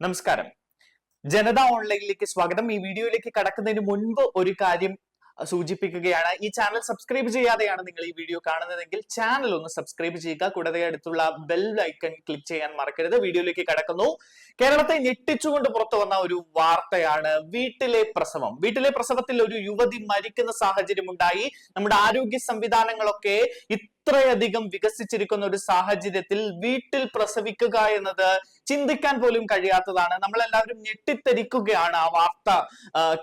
നമസ്കാരം. ജനത ഓൺലൈനിലേക്ക് സ്വാഗതം. ഈ വീഡിയോയിലേക്ക് കടക്കുന്നതിന് മുൻപ് ഒരു കാര്യം സൂചിപ്പിക്കുകയാണ്. ഈ ചാനൽ സബ്സ്ക്രൈബ് ചെയ്യാതെയാണ് നിങ്ങൾ ഈ വീഡിയോ കാണുന്നതെങ്കിൽ ചാനൽ ഒന്ന് സബ്സ്ക്രൈബ് ചെയ്യുക. കൂടാതെ അടുത്തുള്ള ബെൽ ഐക്കൺ ക്ലിക്ക് ചെയ്യാൻ മറക്കരുത്. വീഡിയോയിലേക്ക് കടക്കുന്നു. കേരളത്തെ ഞെട്ടിച്ചുകൊണ്ട് പുറത്തു വന്ന ഒരു വാർത്തയാണ് വീട്ടിലെ പ്രസവം. വീട്ടിലെ പ്രസവത്തിൽ ഒരു യുവതി മരിക്കുന്ന സാഹചര്യം ഉണ്ടായി നമ്മുടെ ആരോഗ്യ സംവിധാനങ്ങളൊക്കെ ഇത്രയധികം വികസിച്ചിരിക്കുന്ന ഒരു സാഹചര്യത്തിൽ വീട്ടിൽ പ്രസവിക്കുക എന്നത് ചിന്തിക്കാൻ പോലും കഴിയാത്തതാണ്. നമ്മളെല്ലാവരും ഞെട്ടിത്തെരിക്കുകയാണ് ആ വാർത്ത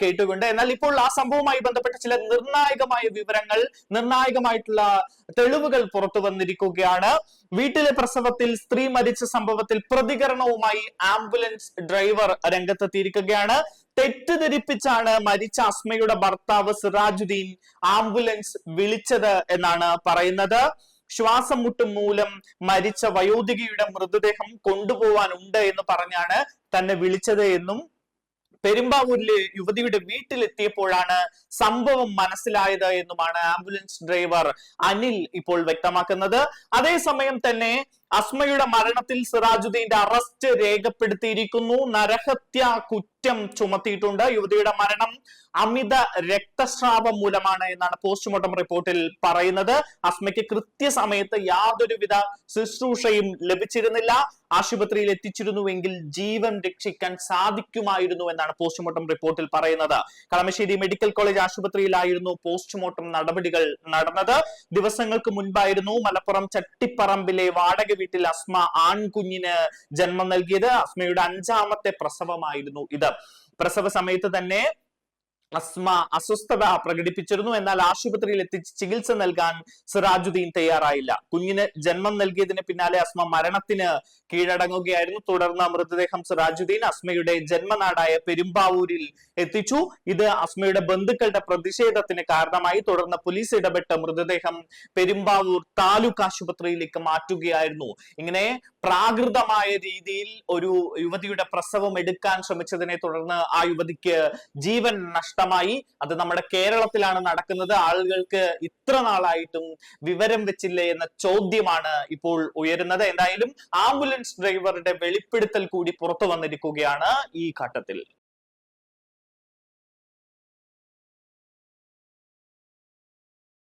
കേട്ടുകൊണ്ട്. എന്നാൽ ഇപ്പോൾ ആ സംഭവവുമായി ബന്ധപ്പെട്ട ചില നിർണായകമായ വിവരങ്ങൾ നിർണായകമായിട്ടുള്ള തെളിവുകൾ പുറത്തു വന്നിരിക്കുകയാണ്. വീട്ടിലെ പ്രസവത്തിൽ സ്ത്രീ മരിച്ച സംഭവത്തിൽ പ്രതികരണവുമായി ആംബുലൻസ് ഡ്രൈവർ രംഗത്തെത്തിയിരിക്കുകയാണ്. തെറ്റിദ്ധരിപ്പിച്ചാണ് മരിച്ച അസ്മയുടെ ഭർത്താവ് സിറാജുദ്ദീൻ ആംബുലൻസ് വിളിച്ചത് എന്നാണ് പറയുന്നത്. ശ്വാസം മുട്ടും മൂലം മരിച്ച വയോധികയുടെ മൃതദേഹം കൊണ്ടുപോവാനുണ്ട് എന്ന് പറഞ്ഞാണ് തന്നെ വിളിച്ചത് എന്നും പെരുമ്പാവൂരിലെ യുവതിയുടെ വീട്ടിലെത്തിയപ്പോഴാണ് സംഭവം മനസ്സിലായത് എന്നുമാണ് ആംബുലൻസ് ഡ്രൈവർ അനിൽ ഇപ്പോൾ വ്യക്തമാക്കുന്നത്. അതേസമയം തന്നെ അസ്മയുടെ മരണത്തിൽ സിറാജുദ്ദീന്റെ അറസ്റ്റ് രേഖപ്പെടുത്തിയിരിക്കുന്നു. നരഹത്യ കുറ്റം ചുമത്തിയിട്ടുണ്ട്. യുവതിയുടെ മരണം അമിത രക്തസ്രാവം മൂലമാണ് എന്നാണ് പോസ്റ്റ്മോർട്ടം റിപ്പോർട്ടിൽ പറയുന്നത്. അസ്മയ്ക്ക് കൃത്യസമയത്ത് യാതൊരുവിധ ശുശ്രൂഷയും ലഭിച്ചിരുന്നില്ല. ആശുപത്രിയിൽ എത്തിച്ചിരുന്നുവെങ്കിൽ ജീവൻ രക്ഷിക്കാൻ സാധിക്കുമായിരുന്നു എന്നാണ് പോസ്റ്റ്മോർട്ടം റിപ്പോർട്ടിൽ പറയുന്നത്. കളമശ്ശേരി മെഡിക്കൽ കോളേജ് ആശുപത്രിയിലായിരുന്നു പോസ്റ്റ്മോർട്ടം നടപടികൾ നടന്നത്. ദിവസങ്ങൾക്ക് മുൻപായിരുന്നു മലപ്പുറം ചട്ടിപ്പറമ്പിലെ വാടക വീട്ടിൽ അസ്മ ആൺകുഞ്ഞിന് ജന്മം നൽകിയത്. അസ്മയുടെ അഞ്ചാമത്തെ പ്രസവമായിരുന്നു ഇത്. പ്രസവ സമയത്ത് തന്നെ അസ്മ അസ്വസ്ഥത പ്രകടിപ്പിച്ചിരുന്നു. എന്നാൽ ആശുപത്രിയിൽ എത്തിച്ച് ചികിത്സ നൽകാൻ സിറാജുദ്ദീൻ തയ്യാറായില്ല. കുഞ്ഞിന് ജന്മം നൽകിയതിന് പിന്നാലെ അസ്മ മരണത്തിന് കീഴടങ്ങുകയായിരുന്നു. തുടർന്ന് മൃതദേഹം സിറാജുദ്ദീൻ അസ്മയുടെ ജന്മനാടായ പെരുമ്പാവൂരിൽ എത്തിച്ചു. ഇത് അസ്മയുടെ ബന്ധുക്കളുടെ പ്രതിഷേധത്തിന് കാരണമായി. തുടർന്ന് പോലീസ് ഇടപെട്ട് മൃതദേഹം പെരുമ്പാവൂർ താലൂക്ക് ആശുപത്രിയിലേക്ക് മാറ്റുകയായിരുന്നു. ഇങ്ങനെ പ്രാകൃതമായ രീതിയിൽ ഒരു യുവതിയുടെ പ്രസവം എടുക്കാൻ ശ്രമിച്ചതിനെ തുടർന്ന് ആ യുവതിക്ക് ജീവൻ നഷ്ടമായി അത് നമ്മുടെ കേരളത്തിലാണ് നടക്കുന്നത്. ആളുകൾക്ക് ഇത്ര നാളായിട്ടും വിവരം വെച്ചില്ലേ എന്ന ചോദ്യമാണ് ഇപ്പോൾ ഉയരുന്നത്. എന്തായാലും ആംബുലൻസ് ഡ്രൈവറുടെ വെളിപ്പെടുത്തൽ കൂടി പുറത്തു വന്നിരിക്കുകയാണ് ഈ ഘട്ടത്തിൽ.